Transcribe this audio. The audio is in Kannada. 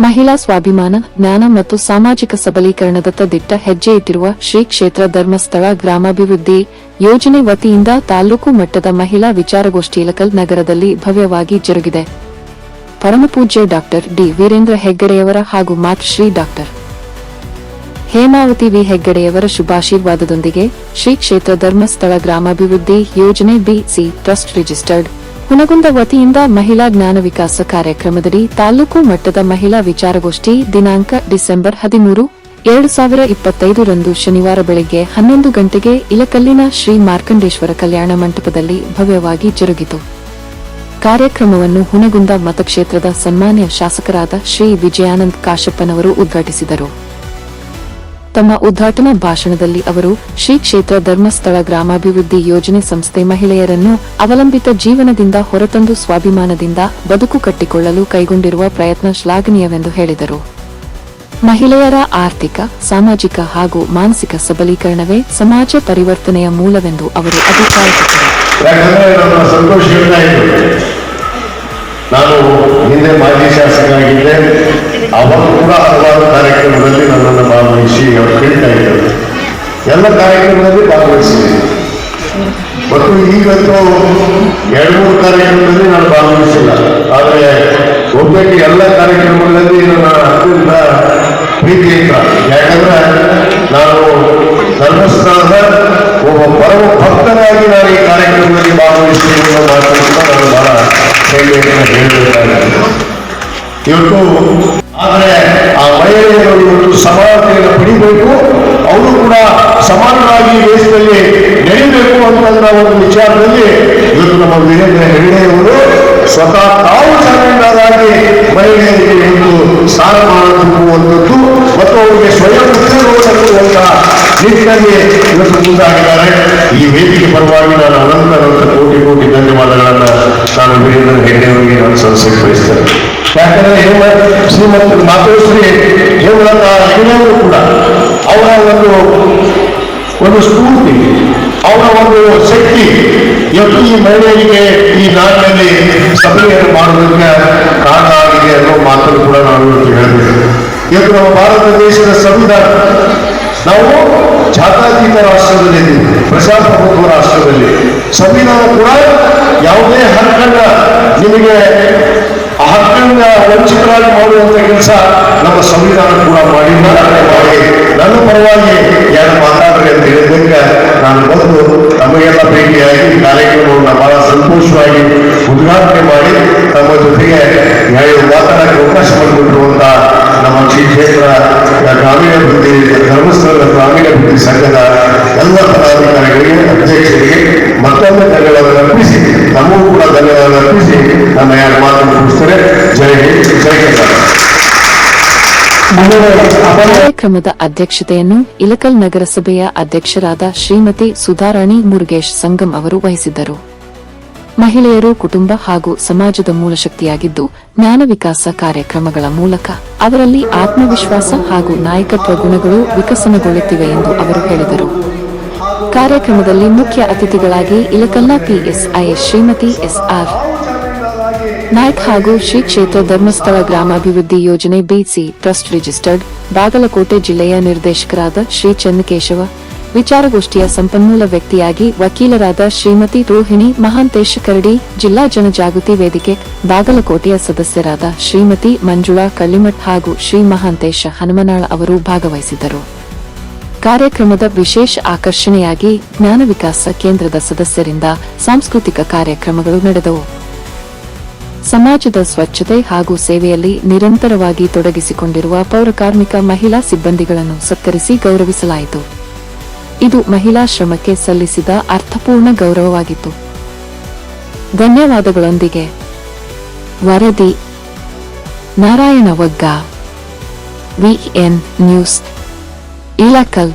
ಮಹಿಳಾ ಸ್ವಾಭಿಮಾನ, ಜ್ಞಾನ ಮತ್ತು ಸಾಮಾಜಿಕ ಸಬಲೀಕರಣದತ್ತ ದಿಟ್ಟ ಹೆಜ್ಜೆ ಇಟ್ಟಿರುವ ಶ್ರೀ ಕ್ಷೇತ್ರ ಧರ್ಮಸ್ಥಳ ಗ್ರಾಮಾಭಿವೃದ್ಧಿ ಯೋಜನೆ ವತಿಯಿಂದ ತಾಲೂಕು ಮಟ್ಟದ ಮಹಿಳಾ ವಿಚಾರಗೋಷ್ಠಿ ಇಲಕಲ್ ನಗರದಲ್ಲಿ ಭವ್ಯವಾಗಿ ಜರುಗಿದೆ. ಪರಮಪೂಜ್ಯ ಡಾಕ್ಟರ್ ಡಿ. ವೀರೇಂದ್ರ ಹೆಗ್ಗಡೆಯವರ ಹಾಗೂ ಮಾತೃಶ್ರೀ ಡಾಕ್ಟರ್ ಹೇಮಾವತಿ ವಿ. ಹೆಗ್ಗಡೆಯವರ ಶುಭಾಶೀರ್ವಾದದೊಂದಿಗೆ ಶ್ರೀ ಕ್ಷೇತ್ರ ಧರ್ಮಸ್ಥಳ ಗ್ರಾಮಾಭಿವೃದ್ಧಿ ಯೋಜನೆ ಬಿಸಿ ಟ್ರಸ್ಟ್ ರಿಜಿಸ್ಟರ್ಡ್. ಹುನಗುಂದ ವತಿಯಿಂದ ಮಹಿಳಾ ಜ್ಞಾನ ವಿಕಾಸ ಕಾರ್ಯಕ್ರಮದಡಿ ತಾಲೂಕು ಮಟ್ಟದ ಮಹಿಳಾ ವಿಚಾರಗೋಷ್ಠಿ ದಿನಾಂಕ ಡಿಸೆಂಬರ್ ಹದಿಮೂರು, ಎರಡು ಸಾವಿರ ಇಪ್ಪತ್ತೈದರಂದು ಶನಿವಾರ ಬೆಳಗ್ಗೆ ಹನ್ನೊಂದು ಗಂಟೆಗೆ ಇಲಕಲ್ಲಿನ ಶ್ರೀ ಮಾರ್ಕಂಡೇಶ್ವರ ಕಲ್ಯಾಣ ಮಂಟಪದಲ್ಲಿ ಭವ್ಯವಾಗಿ ಜರುಗಿತು. ಕಾರ್ಯಕ್ರಮವನ್ನು ಹುನಗುಂದ ಮತಕ್ಷೇತ್ರದ ಸನ್ಮಾನ್ಯ ಶಾಸಕರಾದ ಶ್ರೀ ವಿಜಯಾನಂದ್ ಕಾಶಪ್ಪನವರು ಉದ್ಘಾಟಿಸಿದರು. ತಮ್ಮ ಉದ್ಘಾಟನಾ ಭಾಷಣದಲ್ಲಿ ಅವರು ಶ್ರೀ ಕ್ಷೇತ್ರ ಧರ್ಮಸ್ಥಳ ಗ್ರಾಮಾಭಿವೃದ್ಧಿ ಯೋಜನೆ ಸಂಸ್ಥೆ ಮಹಿಳೆಯರನ್ನು ಅವಲಂಬಿತ ಜೀವನದಿಂದ ಹೊರತಂದು ಸ್ವಾಭಿಮಾನದಿಂದ ಬದುಕು ಕಟ್ಟಿಕೊಳ್ಳಲು ಕೈಗೊಂಡಿರುವ ಪ್ರಯತ್ನ ಶ್ಲಾಘನೀಯವೆಂದು ಹೇಳಿದರು. ಮಹಿಳೆಯರ ಆರ್ಥಿಕ, ಸಾಮಾಜಿಕ ಹಾಗೂ ಮಾನಸಿಕ ಸಬಲೀಕರಣವೇ ಸಮಾಜ ಪರಿವರ್ತನೆಯ ಮೂಲವೆಂದು ಅವರು ಅಭಿಪ್ರಾಯಪಟ್ಟರು. ಕಾರ್ಯಕ್ರಮದಲ್ಲಿ ಭಾಗವಹಿಸಿದೆ. ಮತ್ತು ಈಗಂತೂ ಎರಡು ಮೂರು ಕಾರ್ಯಕ್ರಮದಲ್ಲಿ ನಾನು ಭಾಗವಹಿಸಿಲ್ಲ. ಆದರೆ ಒಬ್ಬಕ್ಕೆ ಎಲ್ಲ ಕಾರ್ಯಕ್ರಮಗಳಲ್ಲಿ ನನ್ನ ಅತ್ಯಂತ ಪ್ರೀತಿಯಿಂದ ಯಾಕಂದ್ರೆ ನಾನು ಧರ್ಮಸ್ಥಳದ ಒಬ್ಬ ಪರಮ ಭಕ್ತನಾಗಿ ನಾನು ಈ ಕಾರ್ಯಕ್ರಮದಲ್ಲಿ ಭಾಗವಹಿಸ್ತೀನಿ ಅನ್ನೋ ಮಾತನ್ನು ನಾನು ಬಹಳ ಹೆಮ್ಮೆಯಿಂದ ಹೇಳಬೇಕಾಗುತ್ತೆ ಇವತ್ತು ಆದರೆ ಆ ಮಹಿಳೆಯರು ಇವತ್ತು ಸಮಾನತೆಯನ್ನು ಪಡಿಬೇಕು. ಅವರು ಕೂಡ ಸಮಾನರಾಗಿ ದೇಶದಲ್ಲಿ ನಡೀಬೇಕು ಅಂತಂದ್ರ ಒಂದು ವಿಚಾರದಲ್ಲಿ ಇವತ್ತು ನಮ್ಮ ವೀರೇಂದ್ರ ಹೆಗಡೆಯವರು ಸ್ವತಃ ತಾವು ಚಾಲೆಂಜರಾಗಿ ಮಹಿಳೆಯರಿಗೆ ಒಂದು ಸ್ಥಾನಮಾನ ತುಂಬುವಂಥದ್ದು ಮತ್ತು ಅವರಿಗೆ ಸ್ವಯಂ ಉದ್ಯೋಗವನ್ನು ನಿಟ್ಟಿನಲ್ಲಿ ಇವತ್ತು ಮುಂದಾಗಿದ್ದಾರೆ. ಈ ವೇದಿಕೆ ಪರವಾಗಿ ನಾನು ಅನಂತ ಅನಂತ ಕೋಟಿ ಕೋಟಿ ಧನ್ಯವಾದಗಳನ್ನು ನಾನು ವೀರೇಂದ್ರ ಹೆಗಡೆಯವರಿಗೆ ನಾನು ಸಲ್ಲಿಸಕ್ಕೆ ಬಯಸ್ತೇನೆ ಯಾಕಂದ್ರೆ ಹೇಮ ಶ್ರೀಮಂತ ಮಾತೋಶ್ರೀ ಹೇಮಂತ ಕೂಡ ಅವರ ಒಂದು ಒಂದು ಸ್ಫೂರ್ತಿ. ಅವರ ಒಂದು ಶಕ್ತಿ. ಇವತ್ತು ಈ ಮಹಿಳೆಯರಿಗೆ ಈ ನಾಡಿನಲ್ಲಿ ಸಭೆಯನ್ನು ಮಾಡೋದಕ್ಕೆ ಕಾರಣ ಆಗಿದೆ ಅನ್ನೋ ಮಾತನ್ನು ಕೂಡ ನಾನು ಹೇಳಬೇಕು. ಇವತ್ತು ನಮ್ಮ ಭಾರತ ದೇಶದ ಸಂವಿಧಾನ, ನಾವು ಜಾತ್ಯತೀತ ರಾಷ್ಟ್ರದಲ್ಲಿ ಪ್ರಜಾಪ್ರಭುತ್ವ ರಾಷ್ಟ್ರದಲ್ಲಿ. ಸಂವಿಧಾನ ಕೂಡ ಯಾವುದೇ ಹಕ್ಕನ್ನ ನಿಮಗೆ ಆ ಹಕ್ಕನ್ನ ವಂಚಿತರಾಗಿ ಮಾಡುವಂತ ಕೆಲಸ ನಮ್ಮ ಸಂವಿಧಾನ ಕೂಡ ಮಾಡಿಲ್ಲ. ಮಾಡಿ ನನ್ನ ಪರವಾಗಿ ಯಾರು ಮಾತಾಡ್ರಿ ಅಂತ ಹೇಳಿದ್ದಕ್ಕೆ ನಾನು ಬಂದು ತಮಗೆಲ್ಲ ಭೇಟಿಯಾಗಿ ಕಾರ್ಯಕ್ರಮವನ್ನು ಬಹಳ ಸಂತೋಷವಾಗಿ ಉದ್ಘಾಟನೆ ಮಾಡಿ ತಮ್ಮ ಜೊತೆಗೆ ಮಾತನಾಡಕ್ಕೆ ಅವಕಾಶ ಮಾಡಿಕೊಟ್ಟಿರುವಂತ ನಮ್ಮ ಶ್ರೀ ಕ್ಷೇತ್ರ ಗ್ರಾಮೀಣಾಭಿವೃದ್ಧಿ ಧರ್ಮಸ್ಥಳದ ಗ್ರಾಮೀಣಾಭಿವೃದ್ಧಿ ಸಂಘದ ಎಲ್ಲ ಪದಾಧಿಕಾರಿಗಳಿಗೆ, ಅಧ್ಯಕ್ಷರಿಗೆ ಮತ್ತೊಮ್ಮೆ ಧನ್ಯವಾದ ಅರ್ಪಿಸಿ, ನಮಗೂ ಕೂಡ ಧನ್ಯವಾದ ಅರ್ಪಿಸಿ ನನ್ನ ಯಾರು ಮಾತನ್ನು ಮುಗಿಸ್ತಾರೆ. ಜೈ ಹಿಂದ್, ಜೈ ಕರ್ನಾಟಕ. ಕಾರ್ಯಕ್ರಮದ ಅಧ್ಯಕ್ಷತೆಯನ್ನು ಇಲಕಲ್ ನಗರಸಭೆಯ ಅಧ್ಯಕ್ಷರಾದ ಶ್ರೀಮತಿ ಸುಧಾರಾಣಿ ಮುರುಗೇಶ್ ಸಂಗಮ್ ಅವರು ವಹಿಸಿದ್ದರು. ಮಹಿಳೆಯರು ಕುಟುಂಬ ಹಾಗೂ ಸಮಾಜದ ಮೂಲಶಕ್ತಿಯಾಗಿದ್ದು ಜ್ಞಾನ ವಿಕಾಸ ಕಾರ್ಯಕ್ರಮಗಳ ಮೂಲಕ ಅವರಲ್ಲಿ ಆತ್ಮವಿಶ್ವಾಸ ಹಾಗೂ ನಾಯಕತ್ವ ಗುಣಗಳು ವಿಕಸನಗೊಳ್ಳುತ್ತಿವೆ ಎಂದು ಅವರು ಹೇಳಿದರು. ಕಾರ್ಯಕ್ರಮದಲ್ಲಿ ಮುಖ್ಯ ಅತಿಥಿಗಳಾಗಿ ಇಲಕಲ್ಲ PSI Shrimati S R Naik ಹಾಗೂ ಶ್ರೀ ಕ್ಷೇತ್ರ ಧರ್ಮಸ್ಥಳ ಗ್ರಾಮಾಭಿವೃದ್ಧಿ ಯೋಜನೆ ಬಿಸಿ ಟ್ರಸ್ಟ್ ರಿಜಿಸ್ಟರ್ಡ್, ಬಾಗಲಕೋಟೆ ಜಿಲ್ಲೆಯ ನಿರ್ದೇಶಕರಾದ ಶ್ರೀ ಚನ್ನಕೇಶವ. ವಿಚಾರಗೋಷ್ಠಿಯ ಸಂಪನ್ಮೂಲ ವ್ಯಕ್ತಿಯಾಗಿ ವಕೀಲರಾದ ಶ್ರೀಮತಿ ರೋಹಿಣಿ ಮಹಾಂತೇಶ ಕರಡಿ, ಜಿಲ್ಲಾ ಜನಜಾಗೃತಿ ವೇದಿಕೆ, ಬಾಗಲಕೋಟೆಯ ಸದಸ್ಯರಾದ ಶ್ರೀಮತಿ ಮಂಜುಳಾ ಕಳ್ಳಿಮಠ್ ಹಾಗೂ ಶ್ರೀ ಮಹಾಂತೇಶ ಹನುಮನಾಳ ಅವರು ಭಾಗವಹಿಸಿದ್ದರು ಕಾರ್ಯಕ್ರಮದ ವಿಶೇಷ ಆಕರ್ಷಣೆಯಾಗಿ ಜ್ಞಾನ ವಿಕಾಸ ಕೇಂದ್ರದ ಸದಸ್ಯರಿಂದ ಸಾಂಸ್ಕೃತಿಕ ಕಾರ್ಯಕ್ರಮಗಳು ನಡೆದವು. ಸಮಾಜದ ಸ್ವಚ್ಛತೆ ಹಾಗೂ ಸೇವೆಯಲ್ಲಿ ನಿರಂತರವಾಗಿ ತೊಡಗಿಸಿಕೊಂಡಿರುವ ಪೌರಕಾರ್ಮಿಕ ಮಹಿಳಾ ಸಿಬ್ಬಂದಿಗಳನ್ನು ಸತ್ಕರಿಸಿ ಗೌರವಿಸಲಾಯಿತು. ಇದು ಮಹಿಳಾ ಶ್ರಮಕ್ಕೆ ಸಲ್ಲಿಸಿದ ಅರ್ಥಪೂರ್ಣ ಗೌರವವಾಗಿತ್ತು. ಧನ್ಯವಾದಗಳೊಂದಿಗೆ, ವರದಿ, Narayan Vagga, V N news Ilkal